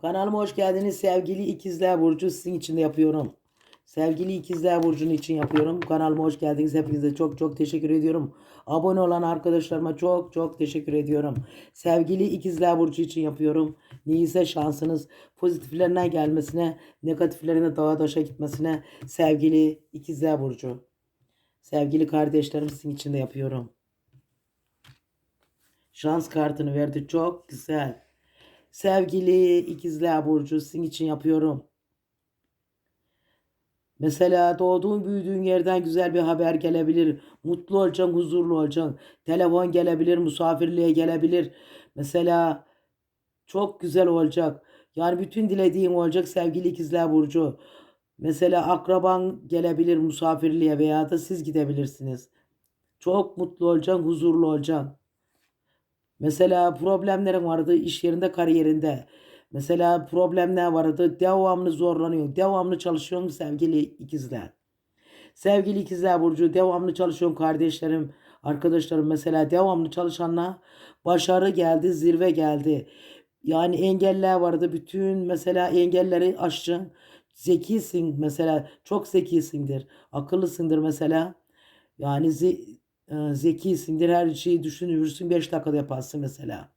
Kanalıma hoş geldiniz sevgili ikizler burcu sizin için de yapıyorum. Sevgili ikizler burcunun için yapıyorum. Kanalıma hoş geldiniz. Hepinize çok çok teşekkür ediyorum. Abone olan arkadaşlarıma çok çok teşekkür ediyorum. Sevgili ikizler burcu için yapıyorum. Neyse şansınız pozitiflerine gelmesine, negatiflerine dağa taşa gitmesine sevgili ikizler burcu. Sevgili kardeşlerim sizin için de yapıyorum. Şans kartını verdi. Çok güzel. Sevgili ikizler burcu sizin için yapıyorum. Mesela doğduğun büyüdüğün yerden güzel bir haber gelebilir. Mutlu olacaksın, huzurlu olacaksın. Telefon gelebilir, misafirliğe gelebilir. Mesela çok güzel olacak. Yani bütün dilediğin olacak sevgili ikizler burcu. Mesela akraban gelebilir misafirliğe veya da siz gidebilirsiniz. Çok mutlu olacaksın, huzurlu olacaksın. Mesela problemlerin vardı iş yerinde, kariyerinde. Mesela problemler vardı. Devamlı zorlanıyor. Devamlı çalışıyorum sevgili ikizler. Sevgili ikizler Burcu devamlı çalışıyorum kardeşlerim, arkadaşlarım mesela devamlı çalışanla başarı geldi, zirve geldi. Yani engeller vardı. Bütün mesela engelleri aşacaksın. Zekisin mesela. Çok zekisindir. Akıllısındır mesela. Yani ze- e, zekisindir. Her şeyi düşünürsün. 5 dakikada yaparsın mesela.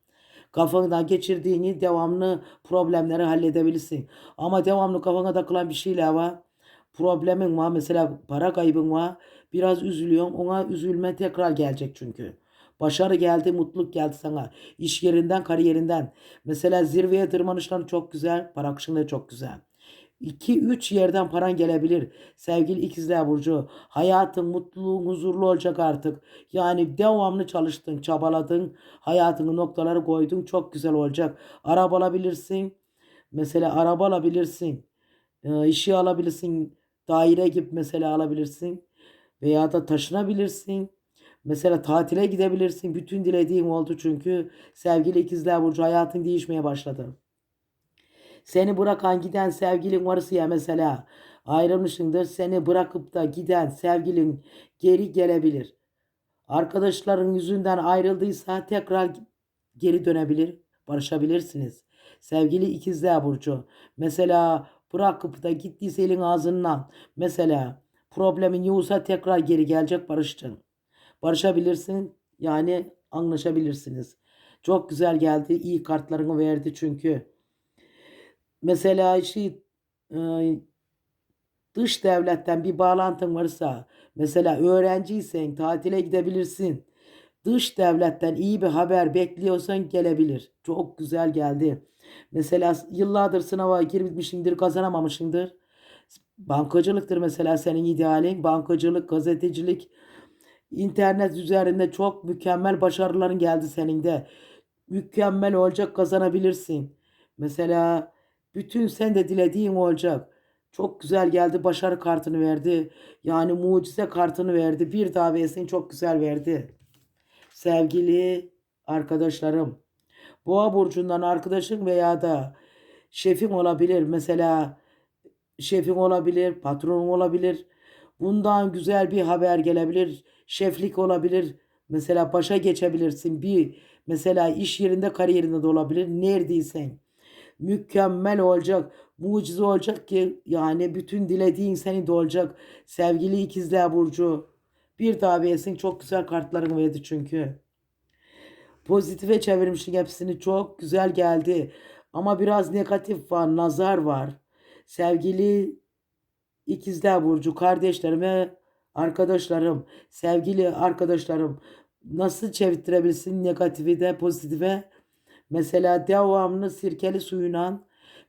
Kafandan geçirdiğini devamlı problemleri halledebilirsin. Ama devamlı kafana takılan bir şeyler var. Problemin var. Mesela para kaybın var. Biraz üzülüyorsun. Ona üzülme tekrar gelecek çünkü. Başarı geldi, mutluluk geldi sana. İş yerinden, kariyerinden. Mesela zirveye tırmanışların çok güzel. Para akışın çok güzel. 2-3 yerden paran gelebilir. Sevgili ikizler burcu. Hayatın mutluluğun huzurlu olacak artık. Yani devamlı çalıştın, çabaladın. Hayatını noktaları koydun. Çok güzel olacak. Araba alabilirsin. Mesela araba alabilirsin. E, işi alabilirsin. Daire gibi mesela alabilirsin. Veya da taşınabilirsin. Mesela tatile gidebilirsin. Bütün dilediğim oldu çünkü sevgili ikizler burcu hayatın değişmeye başladı. Seni bırakan giden sevgilin varsa ya mesela ayrılmışsındır. Seni bırakıp da giden sevgilin geri gelebilir. Arkadaşların yüzünden ayrıldıysa tekrar geri dönebilir. Barışabilirsiniz. Sevgili ikizler burcu. Mesela bırakıp da gittiyse elin ağzından. Mesela problemin yoksa tekrar geri gelecek barışacaksın. Barışabilirsin yani anlaşabilirsiniz. Çok güzel geldi. İyi kartlarını verdi çünkü. Mesela şey e, dış devletten bir bağlantın varsa mesela öğrenciysen tatile gidebilirsin. Dış devletten iyi bir haber bekliyorsan gelebilir. Çok güzel geldi. Mesela yıllardır sınava girmişsindir kazanamamışsındır. Bankacılıktır mesela senin idealin. Bankacılık, gazetecilik, internet üzerinde çok mükemmel başarıların geldi senin de. Mükemmel olacak kazanabilirsin. Mesela bütün sen de dilediğin olacak. Çok güzel geldi. Başarı kartını verdi. Yani mucize kartını verdi. Bir daha versin çok güzel verdi. Sevgili arkadaşlarım. Boğa burcundan arkadaşın veya da şefin olabilir. Mesela şefin olabilir, patronun olabilir. Bundan güzel bir haber gelebilir. Şeflik olabilir. Mesela başa geçebilirsin. Bir mesela iş yerinde kariyerinde de olabilir. Neredeysen mükemmel olacak, mucize olacak ki yani bütün dilediğin seni de olacak. Sevgili ikizler burcu bir daha versin çok güzel kartlarını verdi çünkü. Pozitife çevirmişsin hepsini çok güzel geldi. Ama biraz negatif var, nazar var. Sevgili ikizler burcu kardeşlerim ve arkadaşlarım, sevgili arkadaşlarım nasıl çevirtirebilsin negatifi de pozitife? Mesela devamlı sirkeli suyuna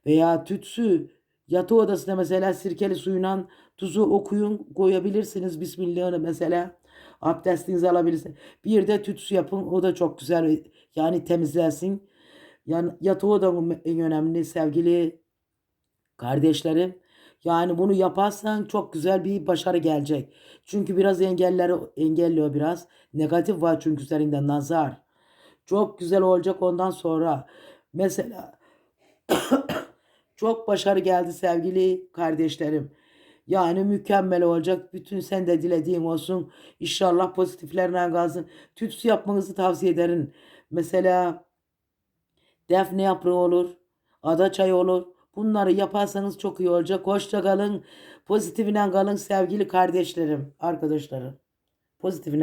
veya tütsü yatı odasına mesela sirkeli suyuna tuzu okuyun koyabilirsiniz. Bismillah'ını mesela abdestinizi alabilirsiniz. Bir de tütsü yapın o da çok güzel yani temizlensin. Yani yatı odanın en önemli sevgili kardeşlerim. Yani bunu yaparsan çok güzel bir başarı gelecek. Çünkü biraz engelleri engelliyor biraz. Negatif var çünkü üzerinde nazar. Çok güzel olacak ondan sonra. Mesela çok başarı geldi sevgili kardeşlerim. Yani mükemmel olacak. Bütün sen de dilediğin olsun. İnşallah pozitiflerden kalsın. Tütsü yapmanızı tavsiye ederim. Mesela defne yaprağı olur. ada çayı olur. Bunları yaparsanız çok iyi olacak. Hoşça kalın. Pozitifine kalın sevgili kardeşlerim, arkadaşlarım. Pozitifine